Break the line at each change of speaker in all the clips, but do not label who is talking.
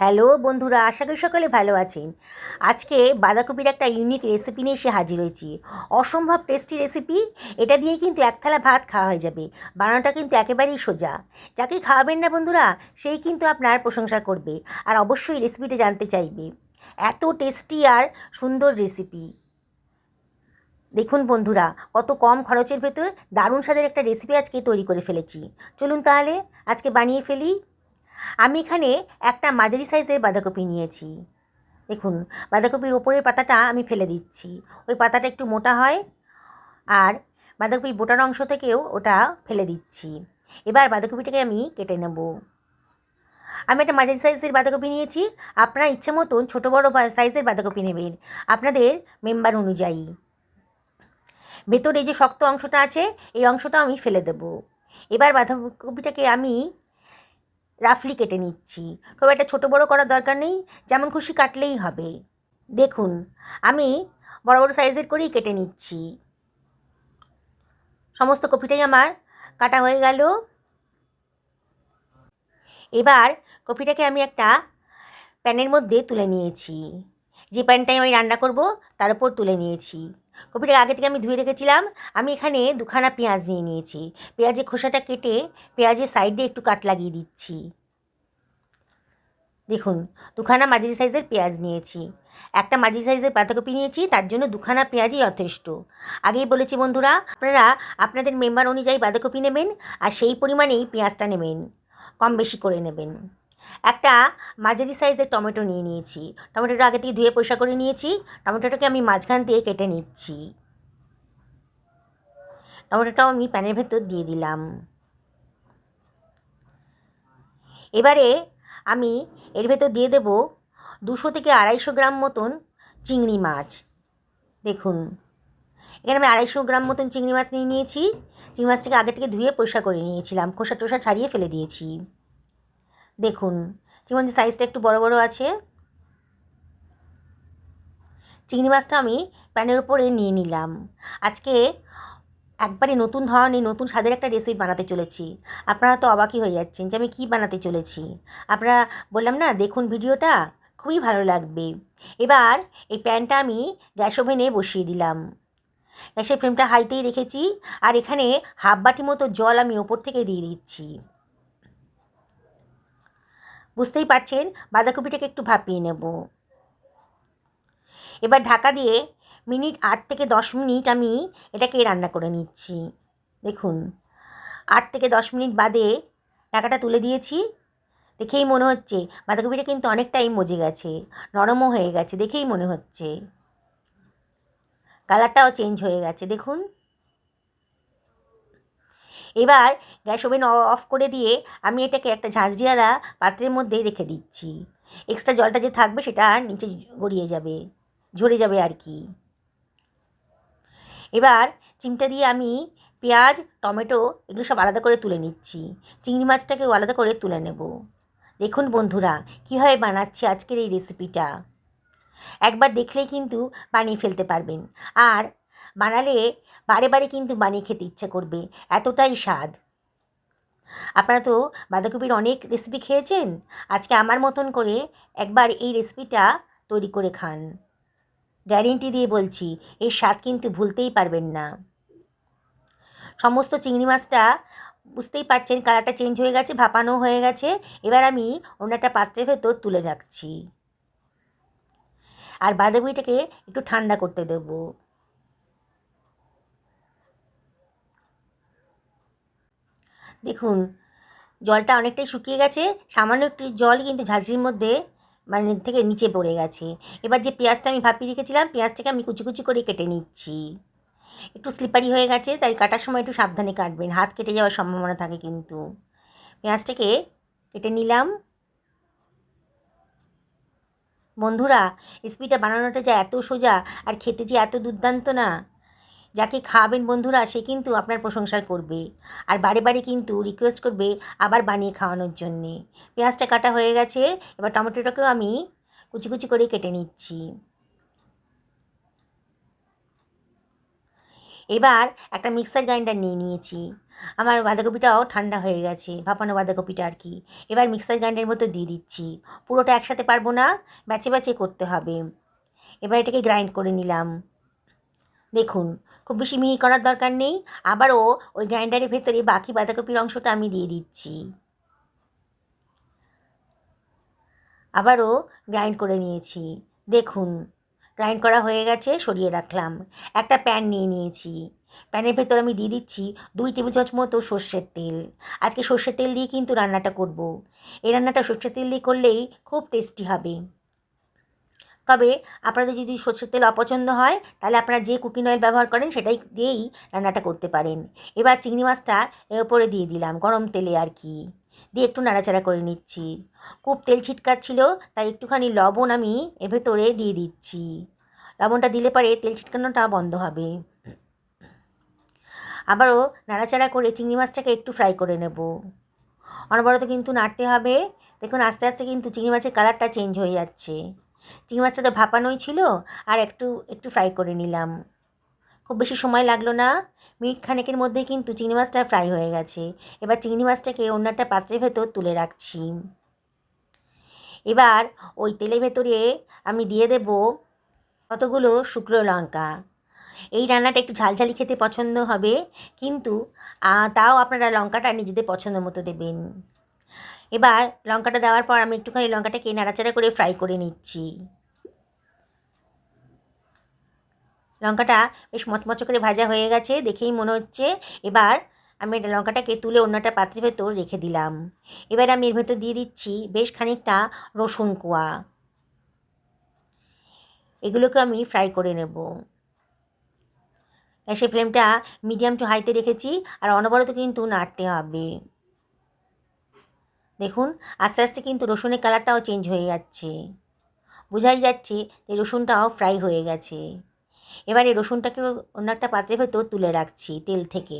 Hello বন্ধুরা, আশা করি সকলে ভালো আছেন। আজকে বাঁধাকপির একটা ইউনিক রেসিপি নিয়ে এসে হাজির হয়েছি। অসম্ভব টেস্টি রেসিপি এটা দিয়ে কিন্তু এক থালা ভাত খাওয়া হয়ে যাবে। বানানোটা কিন্তু একেবারেই সোজা। যাকে খাওয়াবেন না বন্ধুরা, সেই কিন্তু আপনার প্রশংসা করবে আর অবশ্যই রেসিপিটা জানতে চাইবে। এত টেস্টি আর সুন্দর রেসিপি দেখুন বন্ধুরা, কত কম খরচের ভেতর দারুণ স্বাদের একটা রেসিপি আজকে তৈরি করে ফেলেছি। চলুন তাহলে আজকে বানিয়ে ফেলি। আমি এখানে একটা মাঝারি সাইজের বাঁধাকপি নিয়েছি। দেখুন, বাঁধাকপির ওপরের পাতাটা আমি ফেলে দিচ্ছি। ওই পাতাটা একটু মোটা হয় আর বাঁধাকপির বোটার অংশ থেকেও ওটা ফেলে দিচ্ছি। এবার বাঁধাকপিটাকে আমি কেটে নেব। আমি একটা মাঝারি সাইজের বাঁধাকপি নিয়েছি। আপনারা ইচ্ছে মতন ছোটো, বড়ো সাইজের বাঁধাকপি নেবেন। আপনাদের মেম্বার অনুযায়ী। ভেতরে যে শক্ত অংশটা আছে, এই অংশটা আমি ফেলে দেব। এবার বাঁধাকপিটাকে আমি রাফলি কেটে নিচ্ছি। খুব একটা ছোটো বড়ো করার দরকার নেই, যেমন খুশি কাটলেই হবে। দেখুন, আমি বড় বড় সাইজের করেই কেটে নিচ্ছি। সমস্ত কপিটাই আমার কাটা হয়ে গেল। এবার কপিটাকে আমি একটা প্যানের মধ্যে তুলে নিয়েছি। যে প্যানটাই আমি রান্না করব, তার উপর তুলে নিয়েছি। কপিটাকে আগে থেকে আমি ধুয়ে রেখেছিলাম। আমি এখানে দুখানা পেঁয়াজ নিয়ে নিয়েছি। পেঁয়াজের খোসাটা কেটে পেঁয়াজের সাইডে একটু কাট লাগিয়ে দিচ্ছি। দেখুন, দুখানা মাঝারি সাইজের পেঁয়াজ নিয়েছি। একটা মাঝারি সাইজের বাঁধাকপি নিয়েছি, তার জন্য দুখানা পেঁয়াজই যথেষ্ট। আগেই বলেছি বন্ধুরা, আপনারা আপনাদের মেম্বার অনুযায়ী বাঁধাকপি নেবেন আর সেই পরিমাণেই পেঁয়াজটা নেবেন, কম বেশি করে নেবেন। একটা মাঝারি সাইজের টমেটো নিয়ে নিয়েছি। টমেটোটা আগে থেকে ধুয়ে পয়সা করে নিয়েছি, টমেটোটাকে আমি মাঝখান দিয়ে কেটে নিচ্ছি। টমেটোটাও আমি প্যানের ভেতর দিয়ে দিলাম। এবারে আমি এর ভেতর দিয়ে দেব দুশো থেকে আড়াইশো গ্রাম মতন চিংড়ি মাছ। দেখুন, এখানে আমি আড়াইশো গ্রাম মতন চিংড়ি মাছ নিয়ে নিয়েছি। চিংড়ি মাছটাকে আগে থেকে ধুয়ে পরিষ্কার করে নিয়েছিলাম, খোসা টোসা ছাড়িয়ে ফেলে দিয়েছি। দেখুন, চিংড়ি মাছের সাইজটা একটু বড় বড় আছে। চিংড়ি মাছটা আমি প্যানের উপরে নিয়ে নিলাম। আজকে একবারে নতুন ধরনের, নতুন স্বাদের একটা রেসিপি বানাতে চলেছি। আপনারা তো অবাকই হয়ে যাচ্ছেন যে আমি কী বানাতে চলেছি। আপনারা বললাম না, দেখুন ভিডিওটা, খুবই ভালো লাগবে। এবার এই প্যানটা আমি গ্যাস ওভেনে বসিয়ে দিলাম। গ্যাসের ফ্লেমটা হাইতেই রেখেছি আর এখানে হাফ বাটি মতো জল আমি ওপর থেকে দিয়ে দিচ্ছি। বুঝতেই পারছেন, বাঁধাকপিটাকে একটু ভাপিয়ে নেব। এবার ঢাকা দিয়ে মিনিট আট থেকে দশ মিনিট আমি এটাকে রান্না করে নিচ্ছি। দেখুন, আট থেকে দশ মিনিট বাদে ঢাকাটা তুলে দিয়েছি। দেখেই মনে হচ্ছে, বাঁধাকপিটা কিন্তু অনেকটাই মজে গেছে, নরমও হয়ে গেছে, দেখেই মনে হচ্ছে। কালারটাও চেঞ্জ হয়ে গেছে, দেখুন। এবার গ্যাস ওভেন অফ করে দিয়ে আমি এটাকে একটা ঝাঁঝরিয়ালা পাত্রের মধ্যে রেখে দিচ্ছি। এক্সট্রা জলটা যে থাকবে সেটা নিচে গড়িয়ে যাবে, ঝরে যাবে আর কি। এবার চিমটা দিয়ে আমি পেঁয়াজ, টমেটো এগুলো সব আলাদা করে তুলে নিচ্ছি। চিংড়ি মাছটাকেও আলাদা করে তুলে নেব। দেখুন বন্ধুরা, কীভাবে বানাচ্ছি আজকের এই রেসিপিটা। একবার দেখলেই কিন্তু বানিয়ে ফেলতে পারবেন। আর বানালে বারে বারে কিন্তু বানিয়ে খেতে ইচ্ছে করবে। এতটাই স্বাদ। আপনারা তো বাঁধাকপির অনেক রেসিপি খেয়েছেন? আজকে আমার মতন করে একবার এই রেসিপিটা তৈরি করে খান। গ্যারেন্টি দিয়ে বলছি, এর স্বাদ কিন্তু ভুলতেই পারবেন না। সমস্ত চিংড়ি মাছটা বুঝতেই পারছেন কালারটা চেঞ্জ হয়ে গেছে, ভাপানো হয়ে গেছে। এবার আমি অন্য একটা পাত্রের ভেতর তুলে রাখছি। আর বাঁধাকপিটাকে একটু ঠান্ডা করতে দেব। দেখুন, জলটা অনেকটাই শুকিয়ে গেছে, সামান্য একটু জল কিন্তু ঝাঁঝির মধ্যে মানে থেকে নিচে পড়ে গেছে। এবার যে পেঁয়াজটা আমি ভাপিয়ে রেখেছিলাম, পেঁয়াজটাকে আমি কুচি কুচি করে কেটে নিচ্ছি। একটু স্লিপারি হয়ে গেছে, তাই কাটার সময় একটু সাবধানে কাটবেন। হাত কেটে যাওয়ার সম্ভাবনা থাকে কিন্তু। পেঁয়াজটাকে কেটে নিলাম। বন্ধুরা রেসিপিটা বানানোটা যা এত সোজা, আর খেতে যে এত দুর্দান্ত না? যাকে খাওয়াবেন বন্ধুরা, সে কিন্তু আপনার প্রশংসা করবে। আর বারে বারে কিন্তু রিকোয়েস্ট করবে আবার বানিয়ে খাওয়ানোর জন্যে। পেঁয়াজটা কাটা হয়ে গেছে, এবার টমেটোটাকেও আমি কুচি কুচি করে কেটে নিচ্ছি। এবার একটা মিক্সার গ্রাইন্ডার নিয়ে নিয়েছি। আমার বাঁধাকপিটাও ঠান্ডা হয়ে গেছে, ভাপানো বাঁধাকপিটা আর কি। এবার মিক্সার গ্রাইন্ডারের মতো দিয়ে দিচ্ছি। পুরোটা একসাথে পারব না, ব্যাচে ব্যাচে করতে হবে। এবার এটাকে গ্রাইন্ড করে নিলাম। দেখুন, খুব বেশি মিহি করার দরকার নেই। আবারও ওই গ্রাইন্ডারের ভেতরে বাকি বাঁধাকপির অংশটা আমি দিয়ে দিচ্ছি। আবারও গ্রাইন্ড করে নিয়েছি। দেখুন, গ্রাইন্ড করা হয়ে গেছে, সরিয়ে রাখলাম। একটা প্যান নিয়ে নিয়েছি। প্যানের ভেতর আমি দিয়ে দিচ্ছি দুই টেবিল চামচ মতো সর্ষের তেল। আজকে সর্ষের তেল দিয়ে কিন্তু রান্নাটা করব। এই রান্নাটা সর্ষের তেল দিয়ে করলেই খুব টেস্টি হবে। তবে আপনাদের যদি সর্ষের তেল অপছন্দ হয়, তাহলে আপনারা যে কুকিং অয়েল ব্যবহার করেন সেটাই দিয়েই রান্নাটা করতে পারেন। এবার চিংড়ি মাছটা এর উপরে দিয়ে দিলাম, গরম তেলে আর কি। দিয়ে একটু নাড়াচাড়া করে নিচ্ছি। খুব তেল ছিটকাচ্ছিল, তাই একটুখানি লবণ আমি এর ভেতরে দিয়ে দিচ্ছি। লবণটা দিলে পরে তেল ছিটকানোটা বন্ধ হবে। আবারও নাড়াচাড়া করে চিংড়ি মাছটাকে একটু ফ্রাই করে নেব। অনবরত কিন্তু নাড়তে হবে। দেখুন, আস্তে আস্তে কিন্তু চিংড়ি মাছের কালারটা চেঞ্জ হয়ে যাচ্ছে। চিংড়ি মাছটা তো ভাপানোই ছিল, আর একটু একটু ফ্রাই করে নিলাম। খুব বেশি সময় লাগল না, মিনিট খানেকের মধ্যেই কিন্তু চিংড়ি মাছটা ফ্রাই হয়ে গেছে। এবার চিংড়ি মাছটাকে অন্য একটা পাত্রের ভেতর তুলে রাখছি। এবার ওই তেলের ভেতরে আমি দিয়ে দেব কতগুলো শুকনো লঙ্কা। এই রান্নাটা একটু ঝালঝালি খেতে পছন্দ হবে, কিন্তু তাও আপনারা লঙ্কাটা নিজেদের পছন্দ মতো দেবেন। এবার লঙ্কাটা দেওয়ার পর আমি একটুখানি লঙ্কাটাকে নাড়াচাড়া করে ফ্রাই করে নিচ্ছি। লঙ্কাটা বেশ মচমচ করে ভাজা হয়ে গেছে, দেখেই মনে হচ্ছে এবার আমি এটা লঙ্কাটাকে তুলে অন্যটা পাত্রের ভেতর রেখে দিলাম। এবার আমি এর ভেতর দিয়ে দিচ্ছি বেশ খানিকটা রসুন কোয়া। এগুলোকে আমি ফ্রাই করে নেব। গ্যাসের ফ্লেমটা মিডিয়াম টু হাইতে রেখেছি, আর অনবরত কিন্তু নাড়তে হবে। দেখুন, আস্তে আস্তে কিন্তু রসুনের কালারটাও চেঞ্জ হয়ে যাচ্ছে। বোঝাই যাচ্ছে যে রসুনটাও ফ্রাই হয়ে গেছে। এবার এই রসুনটাকে অন্য একটা পাত্রের ভেতর তুলে রাখছি তেল থেকে।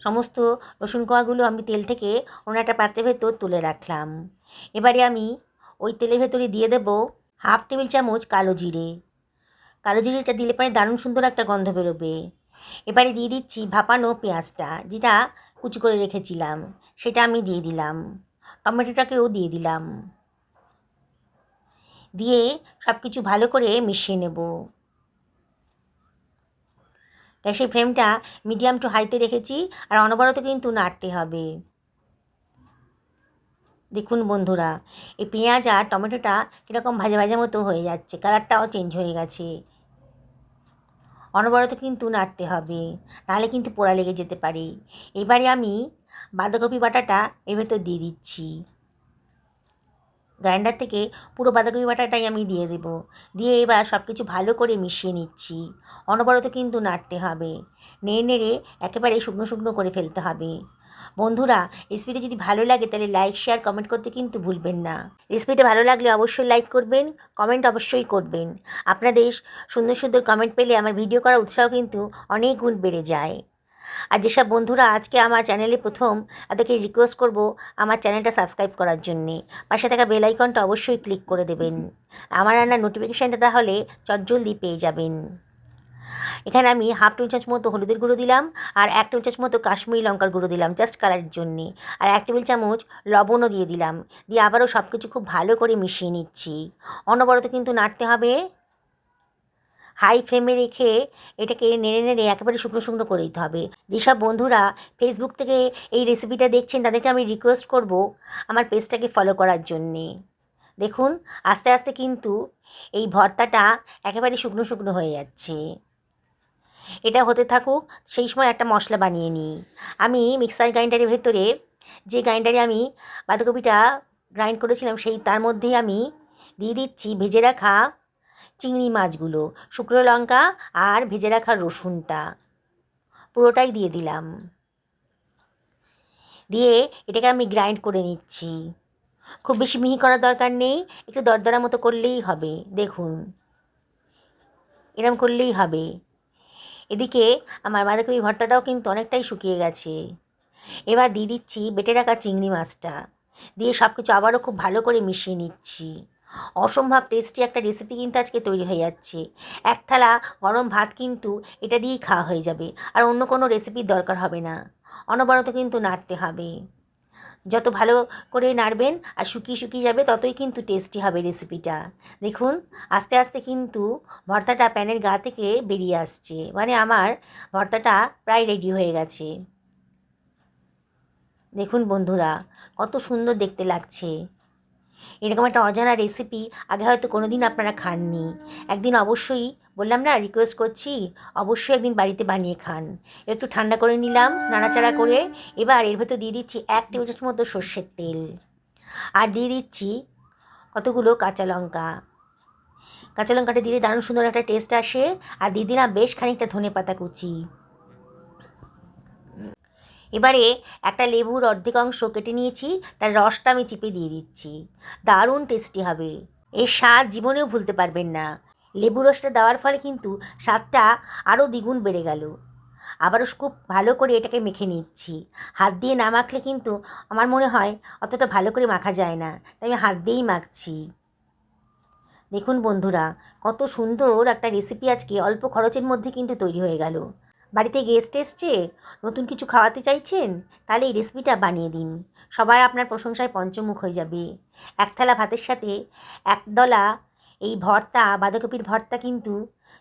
সমস্ত রসুন কোয়াগুলো আমি তেল থেকে অন্য একটা পাত্রের ভেতর তুলে রাখলাম। এবারে আমি ওই তেলের ভেতরে দিয়ে দেব হাফ টেবিল চামচ কালো জিরে। কালো জিরেটা দিলে পরে দারুণ সুন্দর একটা গন্ধ বেরোবে। এবারে দিয়ে দিচ্ছি ভাপানো পেঁয়াজটা, যেটা কুচি করে রেখেছিলাম, সেটা আমি দিয়ে দিলাম। টমেটোটাকেও দিয়ে দিলাম। দিয়ে সব কিছু ভালো করে মিশিয়ে নেব। গ্যাসের ফ্লেমটা মিডিয়াম টু হাইতে রেখেছি, আর অনবরত কিন্তু নাড়তে হবে। দেখুন বন্ধুরা, এই পেঁয়াজ আর টমেটোটা কীরকম ভাজা ভাজা মতো হয়ে যাচ্ছে, কালারটাও চেঞ্জ হয়ে গেছে। অনবরত কিন্তু নাড়তে হবে, নাহলে কিন্তু পোড়া লেগে যেতে পারে। এবারে আমি বাঁধাকপি বাটাটা এর ভেতর দিয়ে দিচ্ছি। গ্রাইন্ডার থেকে পুরো বাঁধাকপি বাটাটাই আমি দিয়ে দেব। দিয়ে এবার সব কিছু ভালো করে মিশিয়ে নিচ্ছি। অনবরত কিন্তু নাড়তে হবে। নেড়ে নেড়ে একেবারে শুকনো শুকনো করে ফেলতে হবে। বন্ধুরা, রেসিপিটা যদি ভালো লাগে তাহলে লাইক শেয়ার কমেন্ট করতে কিন্তু ভুলবেন না। রেসিপিটা ভালো লাগলে অবশ্যই লাইক করবেন কমেন্ট অবশ্যই করবেন। আপনাদের সুন্দর সুন্দর কমেন্ট পেলে আমার ভিডিও করার উৎসাহ কিন্তু অনেক গুণ বেড়ে যায়। আর যেসব বন্ধুরা আজকে আমার চ্যানেলে প্রথম, তাদেরকে রিকোয়েস্ট করব আমার চ্যানেলটা সাবস্ক্রাইব করার জন্যে। পাশে থাকা বেল আইকনটা অবশ্যই ক্লিক করে দেবেন। আমার রান্নার নোটিফিকেশানটা তাহলে চটজলদি পেয়ে যাবেন। এখানে আমি হাফ টেবিল চামচ মতো হলুদের গুঁড়ো দিলাম, আর এক টেবিল চামচ মতো কাশ্মীরি লঙ্কার গুঁড়ো দিলাম জাস্ট কালারের জন্যে। আর এক টেবিল চামচ লবণও দিয়ে দিলাম, দিয়ে আবারও সব কিছু খুব ভালো করে মিশিয়ে নিচ্ছি। অনবরত কিন্তু নাড়তে হবে। হাই ফ্লেমে রেখে এটাকে নেড়ে নেড়ে একেবারে শুকনো শুকনো করে দিতে হবে। যেসব বন্ধুরা ফেসবুক থেকে এই রেসিপিটা দেখছেন, তাদেরকে আমি রিকোয়েস্ট করব আমার পেজটাকে ফলো করার জন্যে। দেখুন, আস্তে আস্তে কিন্তু এই ভর্তাটা একেবারে শুকনো শুকনো হয়ে যাচ্ছে। এটা হতে থাকুক, সেই সময় একটা মশলা বানিয়ে নিই। আমি মিক্সার গ্রাইন্ডারের ভেতরে যে গ্রাইন্ডারে আমি বাঁধাকপিটা গ্রাইন্ড করেছিলাম, সেই তার মধ্যেই আমি দিয়ে দিচ্ছি ভেজে রাখা চিংড়ি মাছগুলো, শুকনো লঙ্কা আর ভেজে রাখা রসুনটা। পুরোটাই দিয়ে দিলাম। দিয়ে এটাকে আমি গ্রাইন্ড করে নিচ্ছি। খুব বেশি মিহি করার দরকার নেই, একটু দরদরা মতো করলেই হবে, দেখুন। এরম করলেই হবে। এদিকে আমার বাঁধাকপি ভর্তাটাও কিন্তু অনেকটাই শুকিয়ে গেছে। এবার দিয়ে দিচ্ছি বেটে রাখা চিংড়ি মাছটা। দিয়ে সব কিছু আবারও খুব ভালো করে মিশিয়ে নিচ্ছি। অসম্ভব টেস্টি একটা রেসিপি কিন্তু আজকে তৈরি হয়ে যাচ্ছে। এক থালা গরম ভাত কিন্তু এটা দিয়েই খাওয়া হয়ে যাবে। আর অন্য কোনো রেসিপির দরকার হবে না। অনবরত কিন্তু নাড়তে হবে। যত ভালো করে নাড়বেন আর শুকিয়ে শুকিয়ে যাবে, ততই কিন্তু টেস্টি হবে রেসিপিটা দেখুন, আস্তে আস্তে কিন্তু ভর্তাটা প্যানের গা থেকে বেরিয়ে আসছে। মানে আমার ভর্তাটা প্রায় রেডি হয়ে গেছে। দেখুন বন্ধুরা, কত সুন্দর দেখতে লাগছে। এরকম একটা অজানা রেসিপি আগে হয়তো কোনো দিন আপনারা খাননি। একদিন অবশ্যই বললাম, না রিকোয়েস্ট করছি, অবশ্যই একদিন বাড়িতে বানিয়ে খান। একটু ঠান্ডা করে নিলাম, নাড়াচাড়া করে এবার এর ভেতর দিয়ে দিচ্ছি এক টেবিল চামচ মতো সর্ষের তেল। আর দিয়ে দিচ্ছি কতগুলো কাঁচা লঙ্কা। কাঁচা লঙ্কাটা দিলে দারুণ সুন্দর একটা টেস্ট আসে। আর দিয়ে দিলাম বেশ খানিকটা ধনে পাতা কুচি। এবারে একটা লেবুর অর্ধেক অংশ কেটে নিয়েছি, তার রসটা আমি চিপে দিয়ে দিচ্ছি। দারুণ টেস্টি হবে। এর স্বাদ জীবনেও ভুলতে পারবেন না। লেবু রসটা দেওয়ার ফলে কিন্তু স্বাদটা আরও দ্বিগুণ বেড়ে গেল। আবারও খুব ভালো করে এটাকে মেখে নিচ্ছি। হাত দিয়ে না মাখলে কিন্তু আমার মনে হয় অতটা ভালো করে মাখা যায় না, তাই আমি হাত দিয়েই মাখছি। দেখুন বন্ধুরা, কত সুন্দর একটা রেসিপি আজকে অল্প খরচের মধ্যে কিন্তু তৈরি হয়ে গেল। বাড়িতে গেস্ট এসছে, নতুন কিছু খাওয়াতে চাইছেন, তাহলে এই রেসিপিটা বানিয়ে দিন। সবাই আপনার প্রশংসায় পঞ্চমুখ হয়ে যাবে। এক থালা ভাতের সাথে একদলা এই ভর্তা, বাঁধাকপির ভর্তা কিন্তু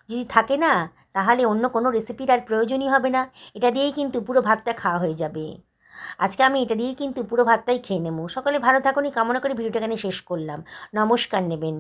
যদি থাকে না, তাহলে অন্য কোনো রেসিপির আর প্রয়োজনই হবে না। এটা দিয়েই কিন্তু পুরো ভাতটা খাওয়া হয়ে যাবে। আজকে আমি এটা দিয়েই কিন্তু পুরো ভাতটাই খেয়ে নেব। সকলে ভালো থাকুন কামনা করে ভিডিওটা এখানে শেষ করলাম। নমস্কার নেবেন।